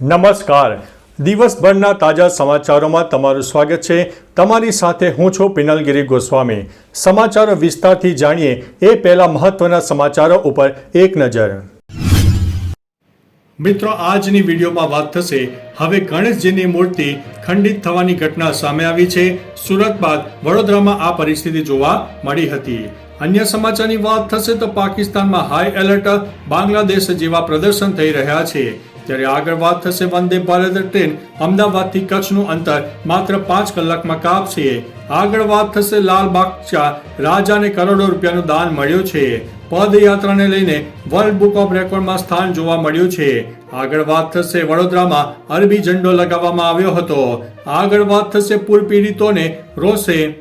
નમસ્કાર. દિવસભરના તાજા સમાચારોમાં તમારું સ્વાગત છે. તમારી સાથે હું છું પિનલગીરી ગોસ્વામી. સમાચારો વિસ્તારથી જાણીએ એ પહેલા મહત્વના સમાચારો ઉપર એક નજર. મિત્રો, આજની વિડીયોમાં વાત થશે, હવે ગણેશજીની મૂર્તિ ખંડિત થવાની ઘટના સામે આવી છે. સુરત બાદ વડોદરામાં આ પરિસ્થિતિ જોવા મળી હતી. અન્ય સમાચારની વાત થશે તો પાકિસ્તાનમાં હાઈ એલર્ટ બાંગ્લાદેશ જેવા પ્રદર્શન થઈ રહ્યા છે. ત્યારે આગળ વાત થશે વંદે ભારત ટ્રેન. અમદાવાદથી કચ્છનું અંતર માત્ર પાંચ કલાકમાં કાપશે. આગળ વાત થશે લાલબાગચા રાજાને કરોડો રૂપિયાનું દાન મળ્યું છે. પદયાત્રાને લઈને વર્લ્ડ બુક ઓફ રેકોર્ડમાં સ્થાન જોવા મળ્યું છે. આગળ વાત થશે વડોદરામાં. અરબી ઝંડો લગાવવામાં આવ્યો હતો. આગળ વાત થશે પૂર પીડિતોને. રોષે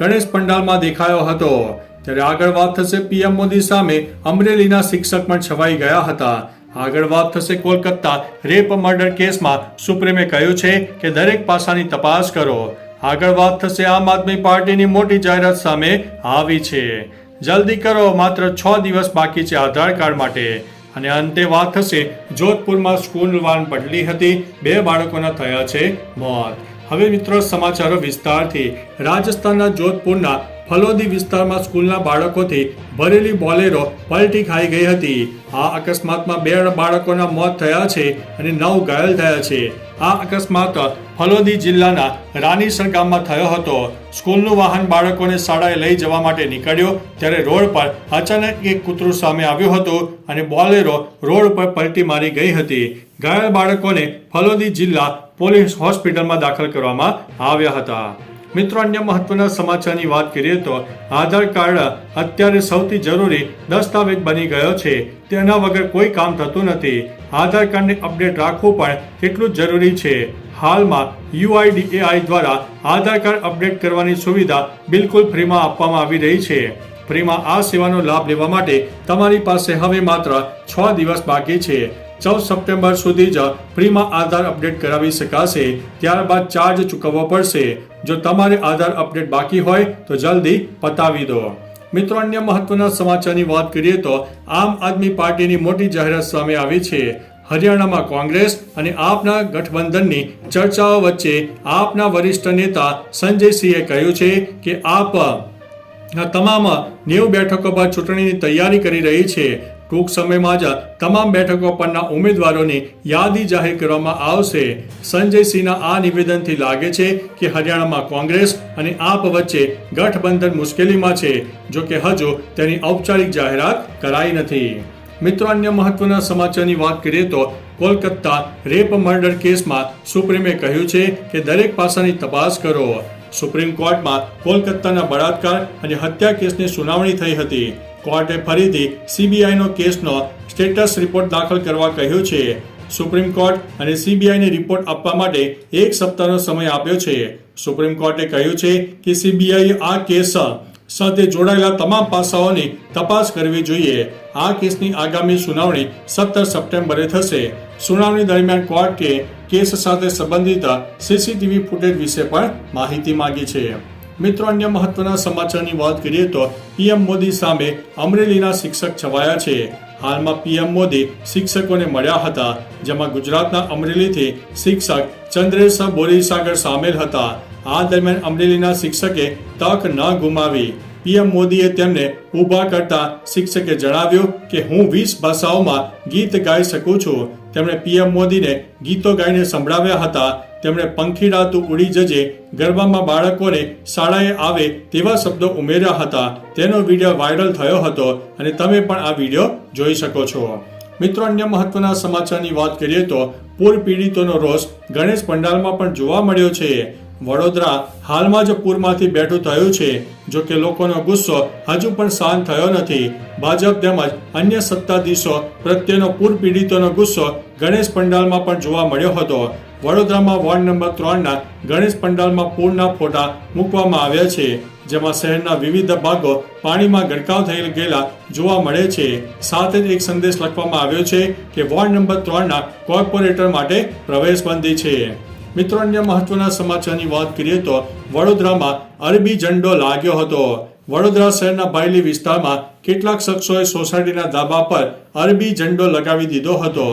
ગણેશ પંડાલમાં દેખાયો હતો. ત્યારે આગળ વાત થશે પીએમ મોદી સામે. અમરેલીના શિક્ષક પણ છવાઈ ગયા હતા. આગળ વાત થશે કોલકાતા રેપ મર્ડર કેસમાં. સુપ્રીમે કહ્યું છે કે દરેક પાસાની તપાસ કરો. આગળ વાત થશે આમ આદમી પાર્ટીની મોટી જાહેરાત સામે આવી છે. જલ્દી કરો, માત્ર છ દિવસ બાકી છે આધાર કાર્ડ માટે. અને અંતે વાત થશે જોધપુરમાં સ્કૂલ વાન પલટી હતી, બે બાળકોના થયા છે મોત. હવે મિત્રો સમાચારો વિસ્તારથી. રાજસ્થાનના જોધપુરના ફલોદી વિસ્તારમાં સ્કૂલના બાળકોથી ભરેલી બોલેરો પલટી ખાઈ ગઈ હતી. આ અકસ્માતમાં બે બાળકોના મોત થયા છે અને નવ ઘાયલ થયા છે. આ અકસ્માત ફલોદી જિલ્લાના રાનીસર ગામમાં થયો હતો. સ્કૂલનું વાહન બાળકોને શાળાએ લઈ જવા માટે નીકળ્યો ત્યારે રોડ પર અચાનક એક કૂતરું સામે આવ્યું હતું અને બોલેરો રોડ પર પલટી મારી ગઈ હતી. ઘાયલ બાળકોને ફલોદી જિલ્લા પોલીસ હોસ્પિટલમાં દાખલ કરવામાં આવ્યા હતા. મિત્રો, અન્ય મહત્વના સમાચારની વાત કરીએ તો આધાર કાર્ડ અત્યારે સૌથી જરૂરી દસ્તાવેજ બની ગયો છે. તેના વગર કોઈ કામ થતું નથી. આધાર કાર્ડને અપડેટ રાખવું પણ કેટલું જ જરૂરી છે. હાલમાં યુઆઈડીએઆઈ દ્વારા આધાર કાર્ડ અપડેટ કરવાની સુવિધા બિલકુલ ફ્રીમાં આપવામાં આવી રહી છે. ફ્રીમાં આ સેવાનો લાભ લેવા માટે તમારી પાસે હવે માત્ર છ દિવસ બાકી છે. ચૌદ સપ્ટેમ્બર સુધી જ ફ્રીમાં આધાર અપડેટ કરાવી શકાશે. ત્યારબાદ ચાર્જ ચૂકવવો પડશે. જો તમારે આધાર અપડેટ બાકી હોય, તો જલ્દી પતાવી દો. મિત્રો, અન્ય મહત્વના સમાચારની વાત કરીએ તો આમ આદમી પાર્ટીની મોટી જાહેરાત સામે આવી છે. હરિયાણામાં કોંગ્રેસ અને આપના ગઠબંધનની ચર્ચાઓ વચ્ચે આપના વરિષ્ઠ નેતા સંજય સિંહે કહ્યું છે કે આપ આ તમામ નેવ બેઠકો પર ચૂંટણીની તૈયારી કરી રહી છે. ટૂંક સમયમાં જ તમામ બેઠકો પરના ઉમેદવારોની યાદી જાહેર કરવામાં આવશે. સંજયસિંહના આ નિવેદનથી લાગે છે કે હરિયાણામાં કોંગ્રેસ અને આપ વચ્ચે ગઠબંધન મુશ્કેલીમાં છે, જો કે હજુ તેની ઔપચારિક જાહેરાત કરાઈ નથી. મિત્રો, અન્ય મહત્વના સમાચારની વાત કરીએ તો કોલકાતા રેપ મર્ડર કેસમાં સુપ્રીમે કહ્યું છે કે દરેક પાસાની તપાસ કરો. સુપ્રીમ કોર્ટમાં કોલકાતાના બળાત્કાર અને હત્યા કેસની સુનાવણી થઈ હતી. કોર્ટે ફરીથી સીબીઆઈનો કેસનો સ્ટેટસ રિપોર્ટ દાખલ કરવા કહ્યું છે. સુપ્રીમ કોર્ટ અને સીબીઆઈને રિપોર્ટ આપવા માટે એક સપ્તાહનો સમય આપ્યો છે. સુપ્રીમ કોર્ટે કહ્યું છે કે સીબીઆઈ આ કેસ સાથે જોડાયેલા તમામ પાસાઓની તપાસ કરવી જોઈએ. આ કેસની આગામી સુનાવણી સત્તર સપ્ટેમ્બરે થશે. સુનાવણી દરમિયાન કોર્ટે કેસ સાથે સંબંધિત સીસીટીવી ફૂટેજ વિશે પણ માહિતી માંગી છે. મિત્રો, અન્ય મહત્વના સમાચારની વાત કરીએ તો પીએમ મોદી સામે અમરેલીના શિક્ષક છવાયા છે. હાલમાં પીએમ મોદી શિક્ષકોને મળ્યા હતા, જેમાં ગુજરાતના અમરેલીથી શિક્ષક ચંદ્રેશ બોરીસાગર સામેલ હતા. આ દરમિયાન અમરેલીના શિક્ષકે તક ન ગુમાવી. પીએમ મોદીએ તેમને ઊભા કરતા શિક્ષકે જણાવ્યું કે, હું વીસ ભાષાઓમાં ગીત ગાઈ શકું છું. તેમણે પીએમ મોદીને ગીતો ગાઈને સંભળાવ્યા હતા. તેમણે પંખીડા તું ઉડી જજે, ગરબામાં બાળકોને શાળાએ આવે તેવા શબ્દો ઉમેર્યા હતા. તેનો વીડિયો વાયરલ થયો હતો અને તમે પણ આ વીડિયો જોઈ શકો છો. મિત્રો, અન્ય મહત્વના સમાચારની વાત કરીએ તો પૂર પીડિતોનો રોષ ગણેશ પંડાલમાં પણ જોવા મળ્યો છે. વડોદરા હાલમાં જ પૂરમાંથી બેઠું થયું છે. જો કે લોકોનો ગુસ્સો હજુ પણ શાંત થયો નથી. ભાજપ તેમજ અન્ય સત્તાધીશો પ્રત્યેનો પૂર પીડિતોનો ગુસ્સો ગણેશ પંડાલમાં પણ જોવા મળ્યો હતો. વડોદરામાં વોર્ડ નંબર ત્રણના ગણેશ પંડાલમાં પૂરના ફોટા મૂકવામાં આવ્યા છે, જેમાં શહેરના વિવિધ ભાગો પાણીમાં ગરકાવ થઈ ગયેલા જોવા મળે છે. સાથે જ એક સંદેશ લખવામાં આવ્યો છે કે વોર્ડ નંબર ત્રણના કોર્પોરેટર માટે પ્રવેશબંધી છે. મિત્રો, અન્ય મહત્વના સમાચારની વાત કરીએ તો વડોદરામાં અરબી ઝંડો લાગ્યો હતો. વડોદરા શહેરના બાયલી વિસ્તારમાં કેટલાક શખ્સોએ સોસાયટીના ધાબા પર અરબી ઝંડો લગાવી દીધો હતો.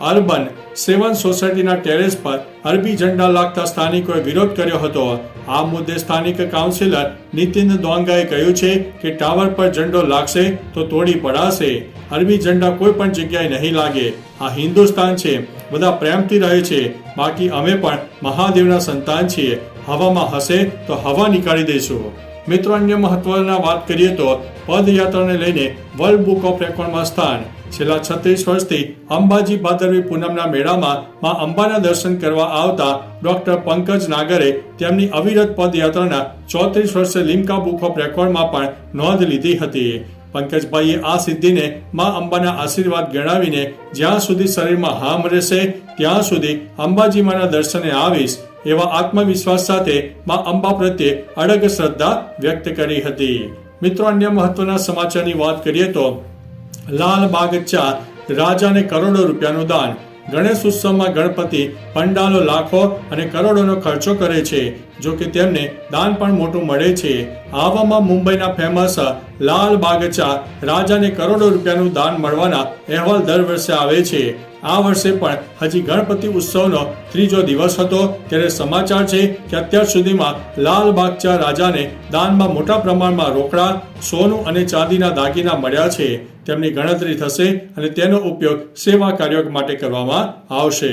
અર્બન સેવન સોસાયટીના ટેરેસ પર અરબી ઝંડા લાગતા સ્થાનિકોએ વિરોધ કર્યો હતો. આ મુદ્દે સ્થાનિક કાઉન્સિલર નીતિન દોંગાએ કહ્યું છે કે ટાવર પર ઝંડો લાગશે તો તોડી પડાશે. અરબી ઝંડા કોઈ પણ જગ્યાએ નહીં લાગે. આ હિન્દુસ્તાન છે. બધા પ્રેમથી રહે છે. બાકી અમે પણ મહાદેવના સંતાન છીએ. હવામાં હશે તો હવા નીકાળી દઈશું. મિત્રો, અન્ય મહત્વના વાત કરીએ તો પદયાત્રાને લઈને વર્લ્ડ બુક ઓફ રેકોર્ડમાં સ્થાન. છેલ્લા છત્રીસ વર્ષથી અંબાજી ભાદરવી પૂનમના મેળામાં માં અંબાના દર્શન કરવા આવતા ડોક્ટર પંકજ નાગરે તેમની અવિરત પદયાત્રાના ચોત્રીસ વર્ષે લિમ્કા બુક ઓફ રેકોર્ડમાં પણ નોંધ લીધી હતી. પંકજભાઈએ આ સિદ્ધિને માં અંબાના આશીર્વાદ ગણાવીને જ્યાં સુધી શરીરમાં હામ રહેશે, ત્યાં સુધી અંબાજી માના દર્શને આવીશ એવા આત્મવિશ્વાસ સાથે માં અંબા પ્રત્યે અડગ શ્રદ્ધા વ્યક્ત કરી હતી. મિત્રો, અન્ય મહત્વના સમાચારની વાત કરીએ તો લાલ બાગચા રાજાને કરોડો રૂપિયાનું દાન. ગણેશ ઉત્સવમાં ગણપતિ પંડાલો લાખો અને કરોડોનો ખર્ચો કરે છે, જો કે તેમને દાન પણ મોટું મળે છે. આવામાં મુંબઈના ફેમસ લાલ બાગચા રાજાને કરોડો રૂપિયાનું દાન મળવાના અહેવાલ દર વર્ષે આવે છે. આ વર્ષે પણ હજી ગણપતિ ઉત્સવનો ત્રીજો દિવસ હતો. ત્યારે સમાચાર છે કે અત્યાર સુધીમાં લાલ બાગચા રાજાને દાનમાં મોટા પ્રમાણમાં રોકડા, સોનું અને ચાંદીના દાગીના મળ્યા છે. તેમની ગણતરી થશે અને તેનો ઉપયોગ સેવા કાર્યો માટે કરવામાં આવશે.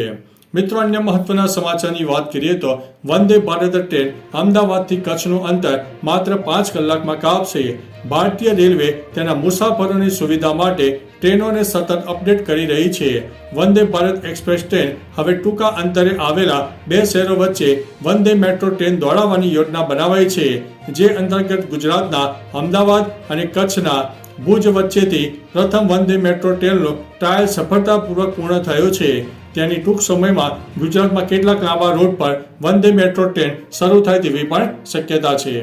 મિત્રો, અન્ય મહત્વના સમાચારની વાત કરીએ તો વંદે ભારત ટ્રેન અમદાવાદથી કચ્છનું અંતર માત્ર પાંચ કલાકમાં કાપશે. ભારતીય રેલવે તેના મુસાફરોની સુવિધા માટે ટ્રેનોને સતત અપડેટ કરી રહી છે. વંદે ભારત એક્સપ્રેસ ટ્રેન હવે ટૂંકા અંતરે આવેલા બે શહેરો વચ્ચે વંદે મેટ્રો ટ્રેન દોડાવવાની યોજના બનાવાઈ છે, જે અંતર્ગત ગુજરાતના અમદાવાદ અને કચ્છના ભુજ વચ્ચેથી પ્રથમ વંદે મેટ્રો ટ્રેનનો ટ્રાયલ સફળતાપૂર્વક પૂર્ણ થયો છે. તેની ટૂંક સમયમાં ગુજરાતમાં કેટલાક લાંબા રોડ પર વંદે મેટ્રો ટ્રેન શરૂ થાય તેવી પણ શક્યતા છે.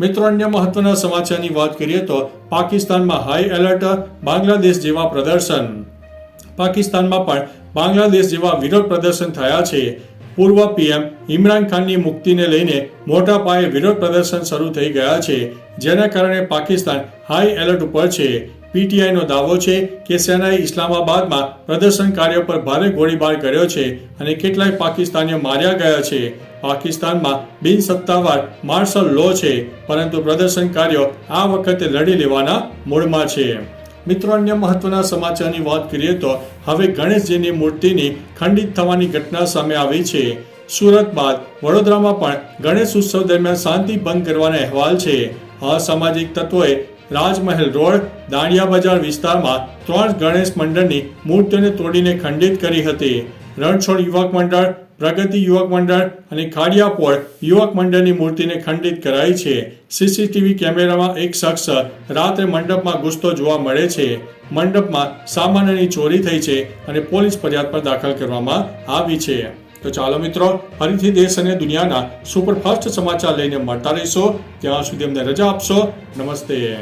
મિત્રો, અન્ય મહત્વના સમાચારની વાત કરીએ તો પાકિસ્તાનમાં હાઈ એલર્ટ બાંગ્લાદેશ જેવા પ્રદર્શન. પાકિસ્તાનમાં પણ બાંગ્લાદેશ જેવા વિરોધ પ્રદર્શન થયા છે. પૂર્વ પીએમ ઇમરાન ખાનની મુક્તિને લઈને મોટા પાયે વિરોધ પ્રદર્શન શરૂ થઈ ગયા છે, જેના કારણે પાકિસ્તાન હાઈ એલર્ટ ઉપર છે. પીટીઆઈનો દાવો છે કે સેનાએ ઇસ્લામાબાદમાં પ્રદર્શનકારીઓ પર ભારે ગોળીબાર કર્યો છે અને કેટલાય પાકિસ્તાનીઓ માર્યા ગયા છે. પાકિસ્તાનમાં બિનસત્તાવાર માર્શલ લો છે, પરંતુ પ્રદર્શનકારીઓ આ વખતે લડી લેવાના મૂડમાં છે. મિત્રો, અન્ય મહત્વના સમાચારની વાત કરીએ તો હવે ગણેશજીની મૂર્તિની ખંડિત થવાની ઘટના સામે આવી છે. સુરત બાદ વડોદરામાં પણ ગણેશ ઉત્સવ દરમિયાન શાંતિ ભંગ કરવાના અહેવાલ છે. અસામાજિક તત્વોએ રાજમહેલ રોડ, દાંડિયા બજાર વિસ્તારમાં ત્રણ ગણેશ મંડળની મૂર્તિઓને તોડીને ખંડિત કરી હતી. રણછોડ યુવક મંડળ, પ્રગતિ યુવક મંડળ અને ખાડિયાપોળ યુવક મંડળની મૂર્તિને ખંડિત કરાઈ છે. સીસીટીવી કેમેરામાં એક શખ્સ રાત્રે મંડપમાં ઘૂસતો જોવા મળે છે. મંડપમાં સામાનની ચોરી થઈ છે અને પોલીસ ફરિયાદ પર દાખલ કરવામાં આવી છે. તો ચાલો મિત્રો, ફરીથી દેશ અને દુનિયાના સુપરફાસ્ટ સમાચાર લઈને મળતા રહીશો. ત્યાં સુધી અમને રજા આપશો. નમસ્તે.